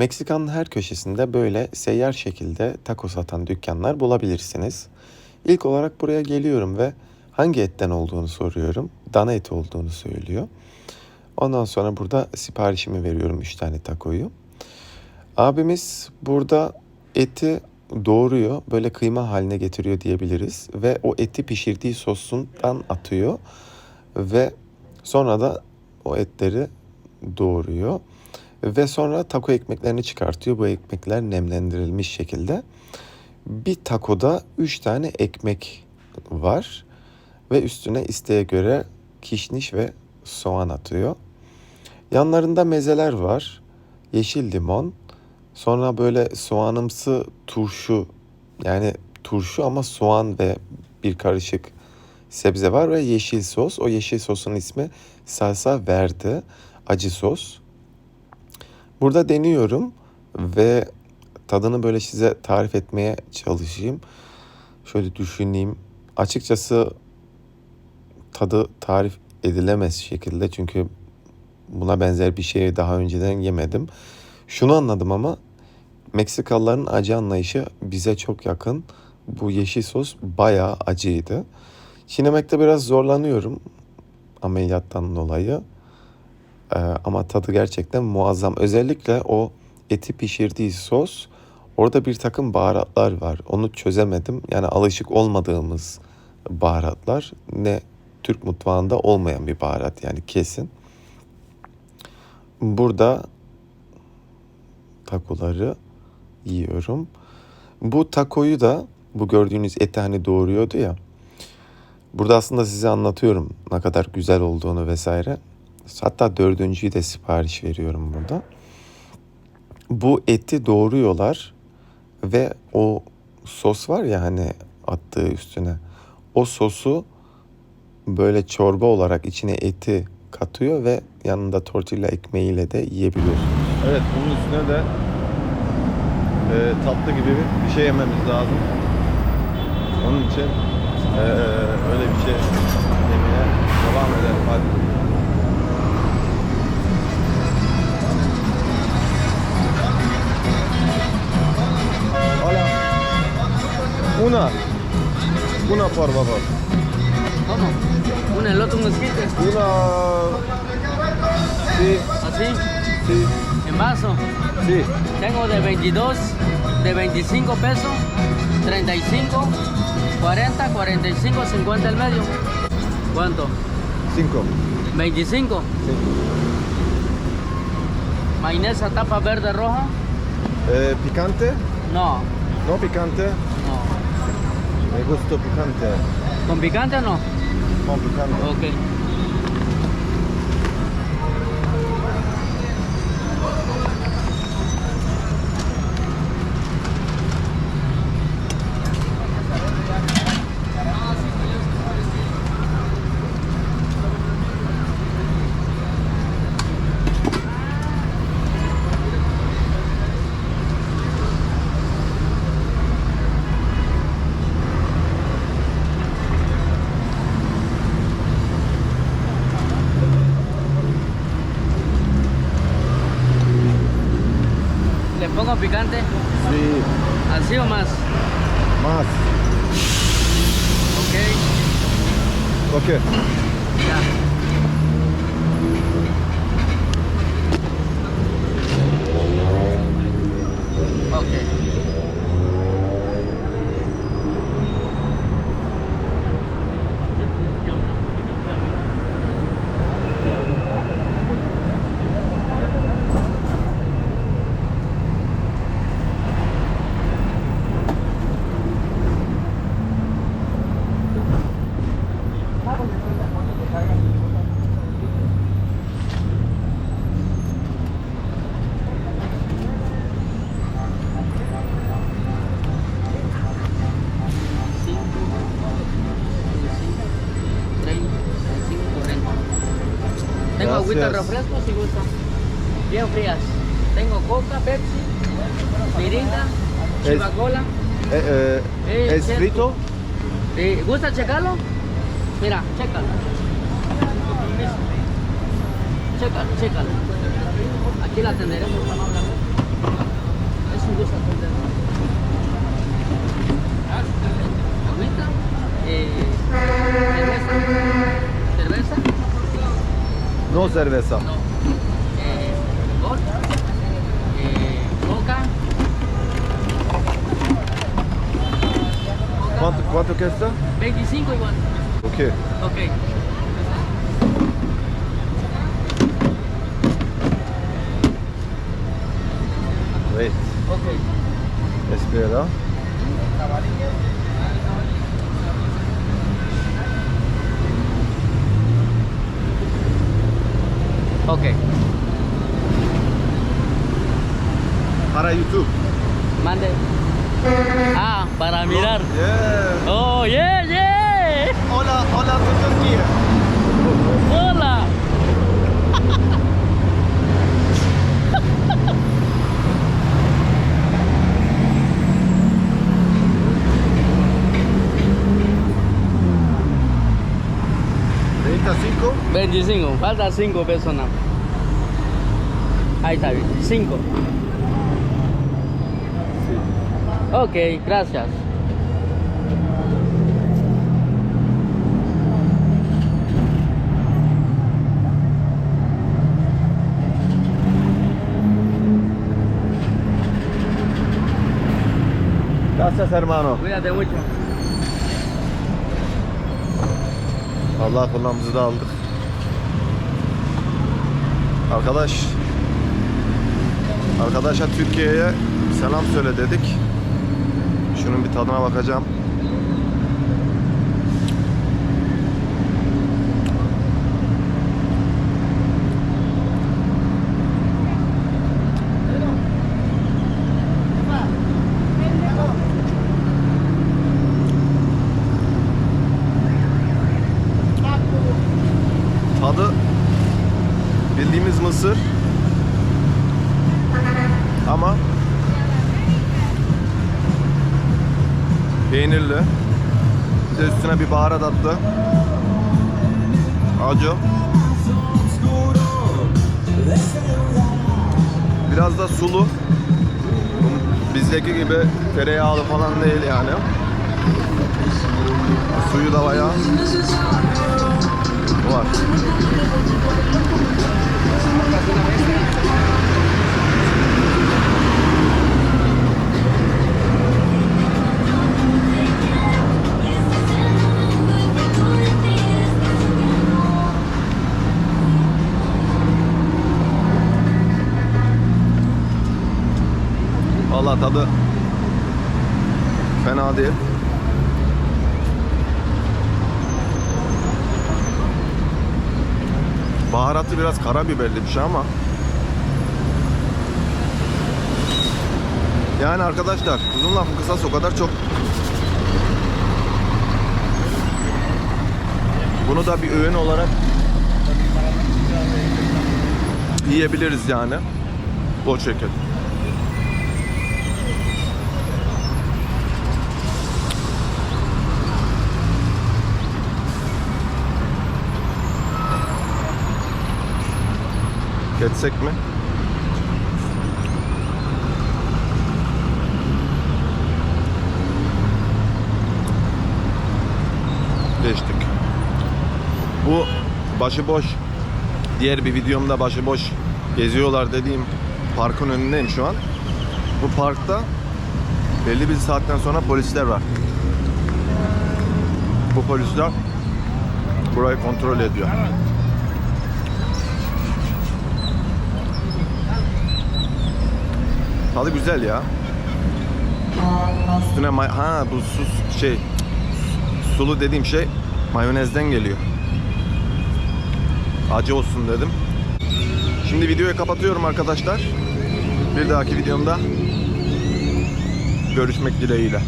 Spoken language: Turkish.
Meksika'nın her köşesinde böyle seyyar şekilde taco satan dükkanlar bulabilirsiniz. İlk olarak buraya geliyorum ve hangi etten olduğunu soruyorum. Dana eti olduğunu söylüyor. Ondan sonra burada siparişimi veriyorum 3 tane takoyu. Abimiz burada eti doğruyor, böyle kıyma haline getiriyor diyebiliriz ve o eti pişirdiği sosundan atıyor ve sonra da o etleri doğruyor ve sonra taco ekmeklerini çıkartıyor. Bu ekmekler nemlendirilmiş şekilde. Bir takoda 3 tane ekmek var ve üstüne isteğe göre kişniş ve soğan atıyor. Yanlarında mezeler var. Yeşil limon, sonra böyle soğanımsı turşu yani turşu ama soğan ve bir karışık sebze var ve yeşil sos. O yeşil sosun ismi salsa verde, acı sos. Burada deniyorum ve tadını böyle size tarif etmeye çalışayım. Şöyle düşüneyim. Açıkçası tadı tarif edilemez şekilde çünkü buna benzer bir şey daha önceden yemedim. Şunu anladım ama Meksikalıların acı anlayışı bize çok yakın. Bu yeşil sos bayağı acıydı. Çiğnemekte biraz zorlanıyorum ameliyattan dolayı. Ee, ama tadı gerçekten muazzam. Özellikle o eti pişirdiği sos orada bir takım baharatlar var. Onu çözemedim. Yani alışık olmadığımız baharatlar ne Türk mutfağında olmayan bir baharat yani kesin. Burada takoları yiyorum. Bu takoyu da bu gördüğünüz eti hani doğuruyordu ya. Burada aslında size anlatıyorum ne kadar güzel olduğunu vesaire. Hatta dördüncüyü de sipariş veriyorum burada. Bu eti doğruyorlar ve o sos var ya hani attığı üstüne. O sosu böyle çorba olarak içine eti katıyor ve yanında tortilla ekmeğiyle de yiyebiliyorsunuz. Evet bunun üstüne de e, tatlı gibi bir- bir şey yememiz lazım. Onun için e, öyle bir şey yemeye por favor. ¿Cómo? Un elote, un esquite. Una. Sí, Así, sí, en vaso. sí. Tengo de 22, de 25 pesos, 35, 40, 45, 50 el medio. ¿Cuánto? Cinco. 25. Sí. Mayonesa tapa verde roja. Eh, ¿Picante? No, No picante. no. Me gusta picante. ¿Con picante o no? Con picante. Ok. Picante? Sí, ¿Así o más? más. Ok. Ok. Ya. Ok. Agüita refresco si gusta. Bien frías. Tengo coca, Pepsi, mirinda, chivacola. Eh, eh, eh, ¿Es frito? ¿Te gusta checarlo? Mira, chécalo. Chécalo, chécalo. Aquí la tendremos para no hablar. Es un gusto. Amablemente. cerveza. No. Eh, vodka, eh, coca. Quanto, quanto cuesta? 25 igual. Okay. Ok. Wait. Ok. Espera. Ok. Para YouTube. Mande. Ah, para mirar. Yeah. Oh, yeah, yeah. Hola, hola to Turkey. Hola. 25, falta 5 pesos nada. Ahí está bien, 5. Ok, gracias. Gracias hermano. Cuídate mucho. Allah kulağımızı da aldık. Arkadaş Arkadaşa Türkiye'ye selam söyle dedik. Şunun bir tadına bakacağım. Tadı bildiğimiz mısır ama peynirli. Bir de üstüne bir baharat attı. Acı. Biraz da sulu. Bizdeki gibi tereyağlı falan değil yani. Suyu da bayağı var. Vallahi tadı fena değil. Baharatı biraz karabiberli bir şey ama Yani arkadaşlar uzun lafın kısası o kadar çok Bunu da bir öğün olarak yiyebiliriz yani. Bol şeker. Geçsek mi? Geçtik. Bu başıboş diğer bir videomda başıboş geziyorlar dediğim parkın önündeyim şu an. Bu parkta belli bir saatten sonra polisler var. Bu polisler burayı kontrol ediyor. Tadı güzel ya. Üstüne may- ha bu sus şey sulu dediğim şey mayonezden geliyor. Acı olsun dedim. Şimdi videoyu kapatıyorum arkadaşlar. Bir dahaki videomda görüşmek dileğiyle.